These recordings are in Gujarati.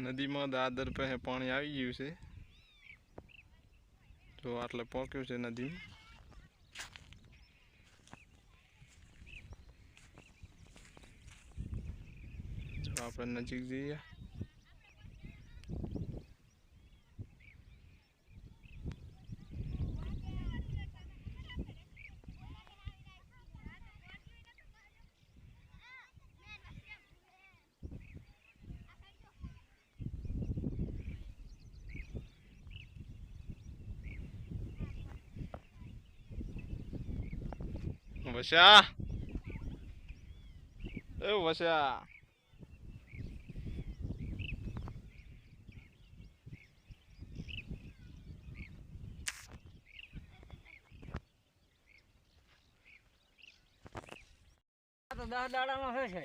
નદીમાં દાદર પાસે પાણી આવી ગયું છે. જો આટલે પહોંચ્યું છે નદીમાં. આપણે નજીક જઈએ. વસ્યા એ વસ્યા આ તો દસ દાડામાં છે છે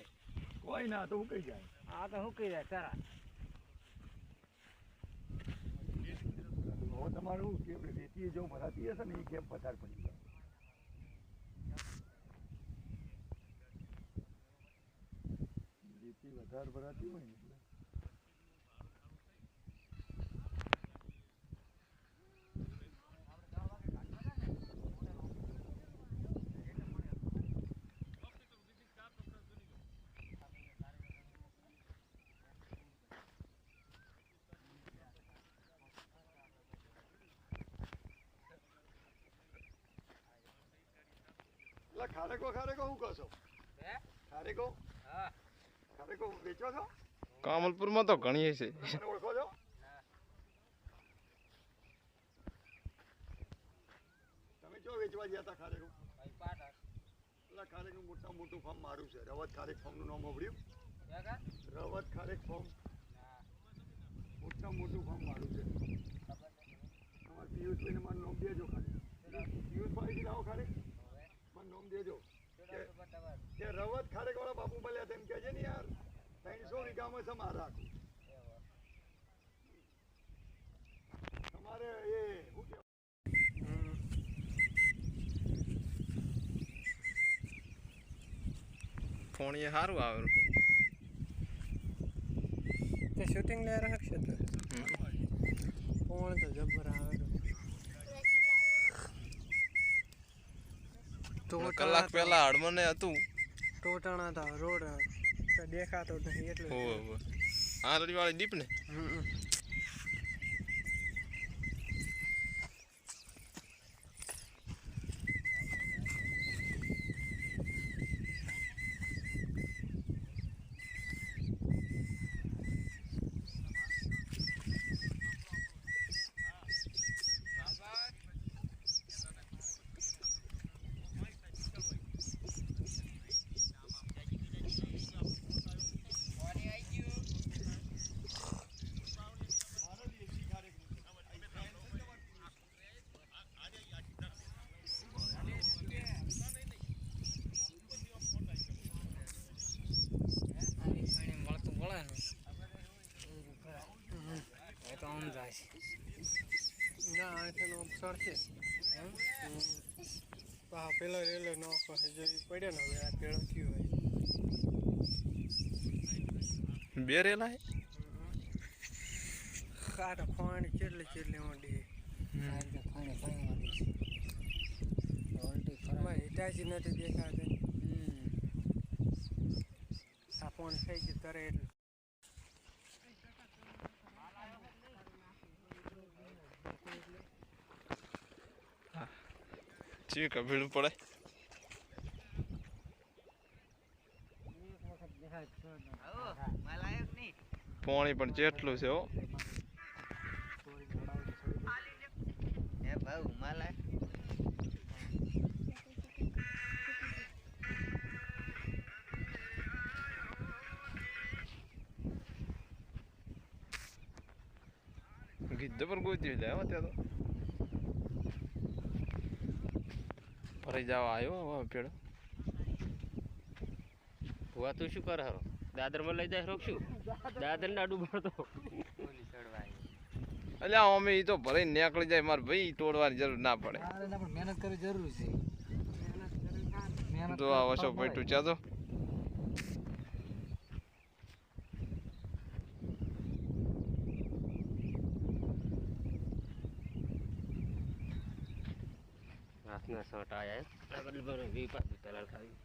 કોઈ ના તો ઉકળી જાય. આ તો હુકી જાય તારા તમારું કેમ રેતી જો ભરાતી હશે ને એ કેમ પસાર પડી વધારે ભરાતી હોય ને ખારેકો ખારેકો હું કહો છો? ખારેકો? હા ખારેકો વેચો છો? કામલપુરમાં તો ઘણી છે. ઓળખો છો? તમે જો વેચવા ગયા હતા ખારેકો એટલે ખારેક મોટા મોટું ફોર્મ મારું છે. રવત ખારેક ફોર્મનું નામ સાંભળ્યું રવત ખારેક ફોર્મ મોટા મોટું ફોર્મ મારું છે. તમારે પિયુષભાઈને મારું નામ દેજો ખાલી. પિયુષભાઈ લાવો ખારેક? મને નામ દેજો. કે રવત ખારેક વાળા બાપુ મળ્યા તેમ કહે છે ને યાર. ત્રણસો વીઘામાં છે તમારે એ શું કહેવાય? એ સારું આવે તે શૂટિંગ લઈ રાખશે તો. ફોન તો જબર આવે તો. કલાક પહેલા હડમને હતું. ટોટાણા હતા રોડ દેખાતો નહીં એટલે હા તો આરડી વાળી દીપ ને હમ. આની ખાણી મળતું મળે ને હમ. એ તો આમ જાય છે ના આઠનો સડશે એમ પા પેલો રેલો નો જો ઈ પડ્યો ને હવે આ પેલો થયો હોય બે રેલા હે કાટ પાણી ચેટલી ચેટલી ઊંડી એમાં હિટાજી નથી દેખાતી આ પાણી થઈ ગયું તરે એટલે ચીવી કભીડું પડે પાણી પણ જેટલું છે હો પર ગોતી જાય ત્યાં તો જવા આવ્યો હવે પેડો ભુવા તું શું કર હરો? દાદરમાં લઈ જાય રોકશું? દાદર ને આડું ભરતો અલ્યા અમે ઈ તો ભલે નીકળી જાય મારે ભાઈ તોડવાની જરૂર ના પડે. મહેનત કરવી જરૂર છે. તો આ વસો પેટું ચાતો Pak, di pelal kayu.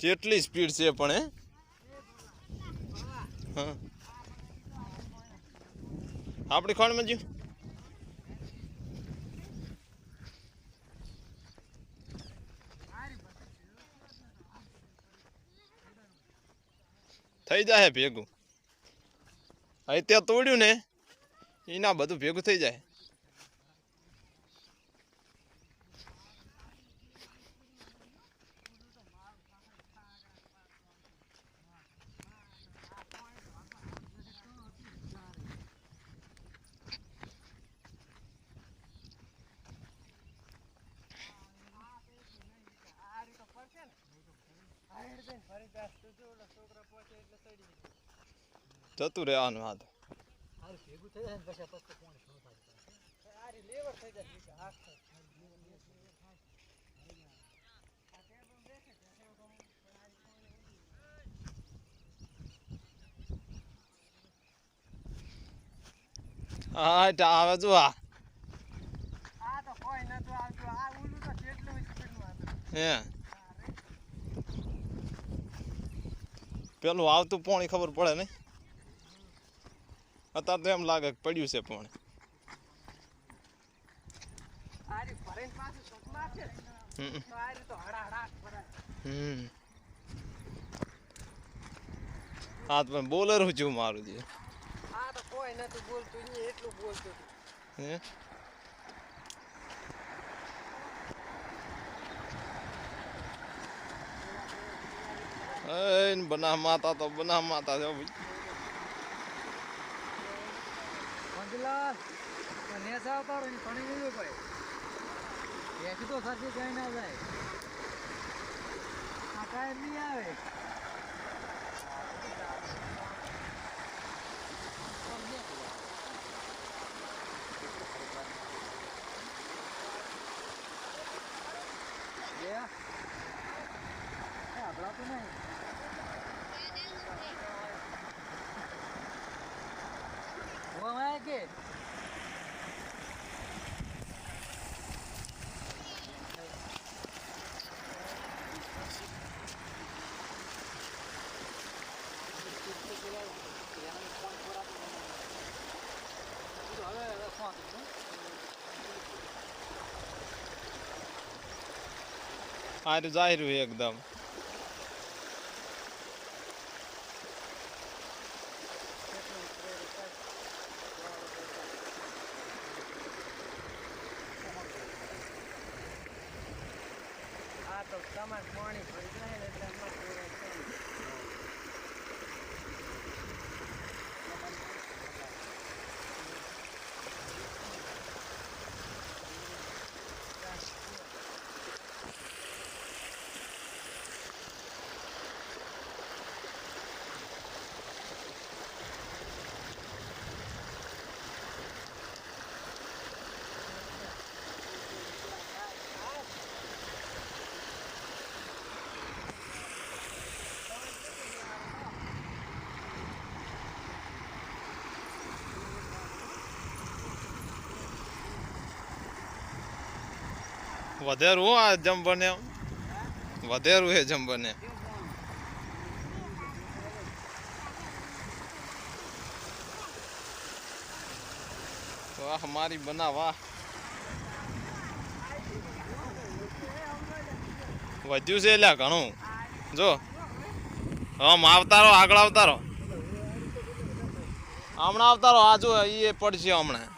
કેટલી સ્પીડ છે પણ, હે? હા. આપણી ખોણમાં જ્યું થઈ જાય ભેગું. અહીં ત્યાં તોડ્યું ને, એના બધું ભેગું થઈ જાય જતું રહેવાનું હા એટલે આવે જો આ. તો તો હે. પેલું આવતું પોણી ખબર પડે ને? અત્યારે તો એમ લાગે પડ્યું છે પોણી. હા તો બોલર છું મારું જે. આ તો કોઈ નતું બોલતું એટલું બોલતું હે? એ બના માતા તો બના માતા છે ભાઈ નેસા આવતા રહો પાણી નહીં ભાઈ એક તો સરથી કઈ ના જાય. આ કાંઈ નહીં આવે. કે આ જાહેર હોય એકદમ. આ તો તમારે પાણી ભરી જાય એટલે વધેરું હું આ જમ બને વધેરું હે જમ બને વાહ મારી બના વધ્યું છે એટલે ઘણું. જો. હમ આવતારો, આગળ આવતારો. હમણાં આવતારો, આ જો એ પડશે હમણાં.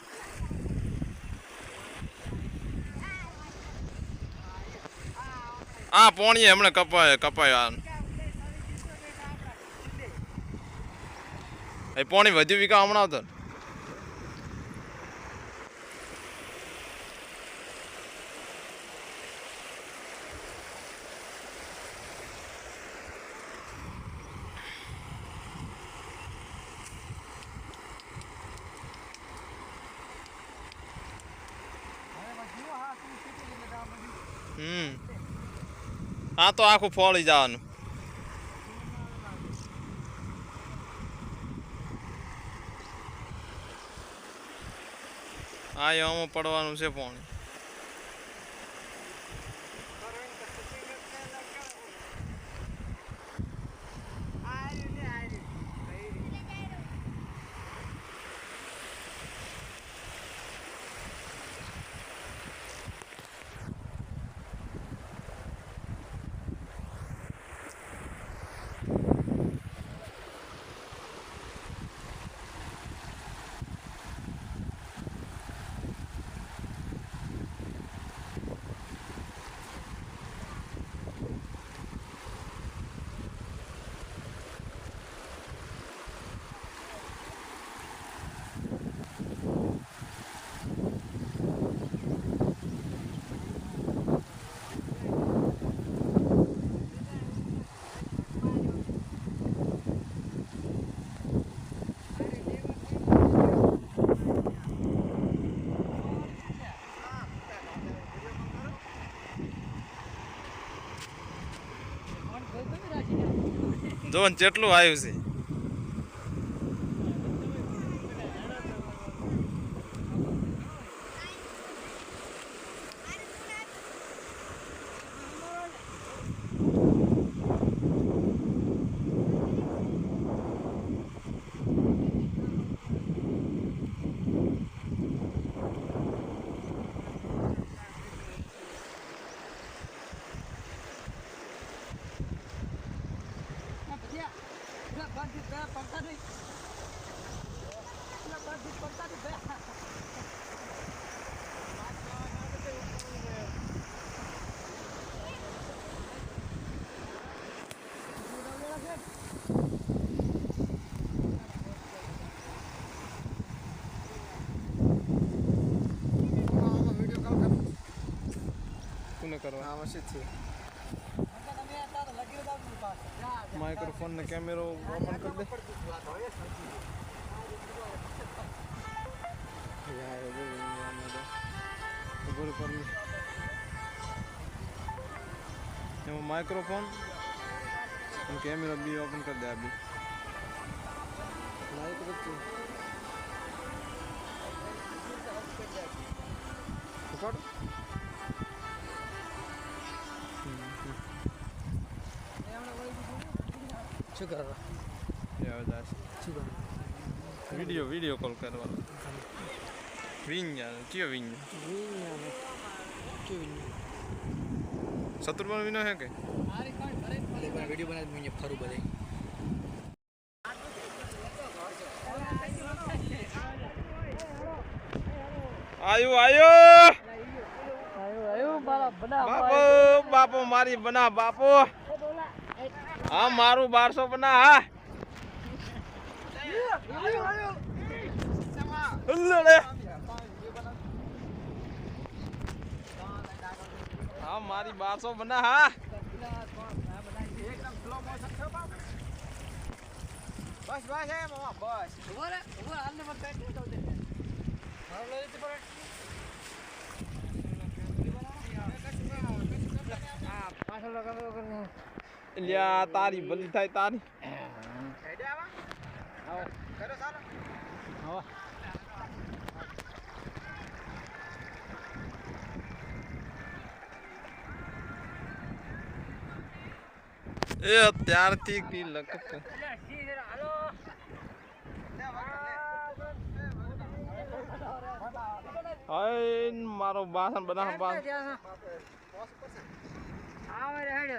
આ પોણીએ હમણાં કપાય કપાય એ પોણી વધ્યું વિકા હમણાં આવતો ને. હમ આ તો આખું ફોળી જવાનું. આ એવામાં પડવાનું છે પાણી. જો ને કેટલું આવ્યું છે. કોને હા આવશે છે. માઇક્રોફોન ને કેમેરો ઓપન કરી દે. એમાં માઇક્રોફોન અને કેમેરો બી ઓપન કરી દે આ બી. પકડ. શું કરવા એ શું કરવા વીડિયો વીડિયો કોલ કરવાનો વિඤ્ઞાન કયો વિඤ્ઞાન વિજ્ઞાન કેવું શત્રુપાલ વિનો હે કે? વીડિયો બનાવી મને ફરું બધે. આયુ આયુ! આવ્યું મારા બાપો બાપો મારી બના બાપો. હા, મારું બારસો બના હા. હા, મારી બારસો બના હા. બસ બસ હે મામા બસ. ઊભો રે ઊભો હાલને મત કાઢ દે દે મારો લઈ જતી પર પાછળ લગાવો કરને લ્યા, તારી ભલી થાય, તારી. એ, ત્યારથી કી લખત. હાય મારો બાસણ બનાવ બાસ આવે, હેડે